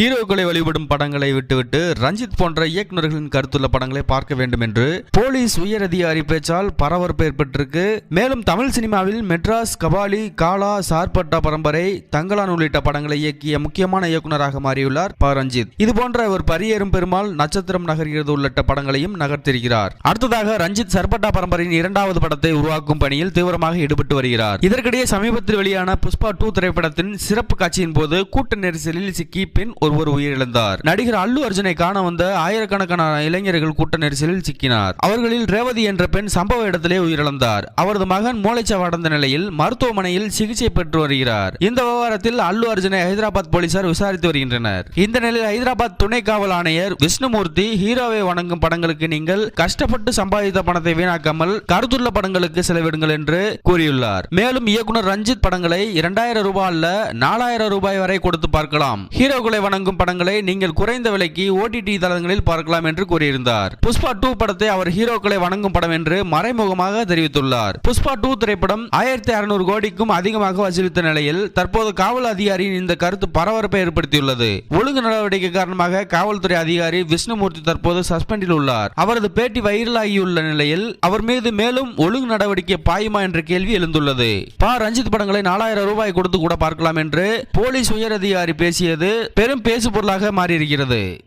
ஹீரோக்களை வழிபடும் படங்களை விட்டுவிட்டு ரஞ்சித் போன்ற இயக்குநர்களின் கருத்துள்ள படங்களை பார்க்க வேண்டும் என்று போலீஸ் உயரதிகாரி பேச்சால் பரபரப்பு ஏற்பட்டிருக்கு. மேலும் தமிழ் சினிமாவில் மெட்ராஸ் கபாலி காலா சார்பட்டா பரம்பரை தங்கலான் உள்ளிட்ட படங்களை இயக்கிய முக்கியமான இயக்குனராக மாறியுள்ளார் ப. ரஞ்சித். இது போன்ற ஒரு பரியேறும் பெருமாள் நட்சத்திரம் நகர்கிறது உள்ளிட்ட படங்களையும் நகர்த்திருக்கிறார் அடுத்ததாக ரஞ்சித் சர்பட்டா பரம்பரையின் இரண்டாவது படத்தை உருவாக்கும் பணியில் தீவிரமாக ஈடுபட்டு வருகிறார். இதற்கிடையே சமீபத்தில் வெளியான புஷ்பா டூ திரைப்படத்தின் சிறப்பு காட்சியின் போது கூட்ட நெரிசலில் சிக்கி பெண் ஒரு ஒருவர் உயிரிழந்தார். நடிகர் அல்லு அர்ஜுனை காண வந்த ஆயிரக்கணக்கான இளைஞர்கள் கூட்ட நெரிசலில் சிக்கினார். அவர்களில் ரேவதி என்ற பெண் சம்பவ இடத்திலே உயிரிழந்தார். அவரது மகன் மூளைச்சவடைந்த நிலையில் மருத்துவமனையில் சிகிச்சை பெற்று வருகிறார். இந்த விவகாரத்தில் அல்லு அர்ஜுனை ஹைதராபாத் போலீசார் விசாரித்து வருகின்றனர். இந்த நிலையில் ஹைதராபாத் துணை காவல் ஆணையர் விஷ்ணுமூர்த்தி ஹீரோவை வணங்கும் படங்களுக்கு நீங்கள் கஷ்டப்பட்டு சம்பாதித்த பணத்தை வீணாக்காமல் கருத்துள்ள படங்களுக்கு செலவிடுங்கள் என்று கூறியுள்ளார். மேலும் இயக்குனர் ரஞ்சித் படங்களை இரண்டாயிரம் ரூபாய் அல்ல நாலாயிரம் ரூபாய் வரை கொடுத்து பார்க்கலாம். ஹீரோக்களை வணங்கும் படங்களை நீங்கள் குறைந்த விலைக்கு ஓடிடி தளங்களில் பார்க்கலாம் என்று கூறியிருந்தார். புஷ்பா டூ படத்தை அவர் ஹீரோக்களை வணங்கும் படம் என்று மறைமுகமாக தெரிவித்துள்ளார். புஷ்பா டூ திரைப்படம் ஆயிரத்தி அறுநூறு கோடிக்கும் அதிகமாக வசூலித்த நிலையில் தற்போது காவல் அதிகாரியின் இந்த கருத்து பரபரப்பை ஏற்படுத்தியுள்ளது. ஒழுங்கு நடவடிக்கை காரணமாக காவல்துறை அதிகாரி விஷ்ணுமூர்த்தி தற்போது சஸ்பெண்டில் உள்ளார். அவரது பேட்டி வைரலாகியுள்ள நிலையில் அவர் மீது மேலும் ஒழுங்கு நடவடிக்கை பாயுமா என்ற கேள்வி எழுந்துள்ளது. பா ரஞ்சித் படங்களை நாலாயிரம் ரூபாய் கொடுத்து கூட பார்க்கலாம் என்று போலீஸ் உயரதிகாரி பேசியது பெரும் பேசு பொருளாக மாறியிருக்கிறது.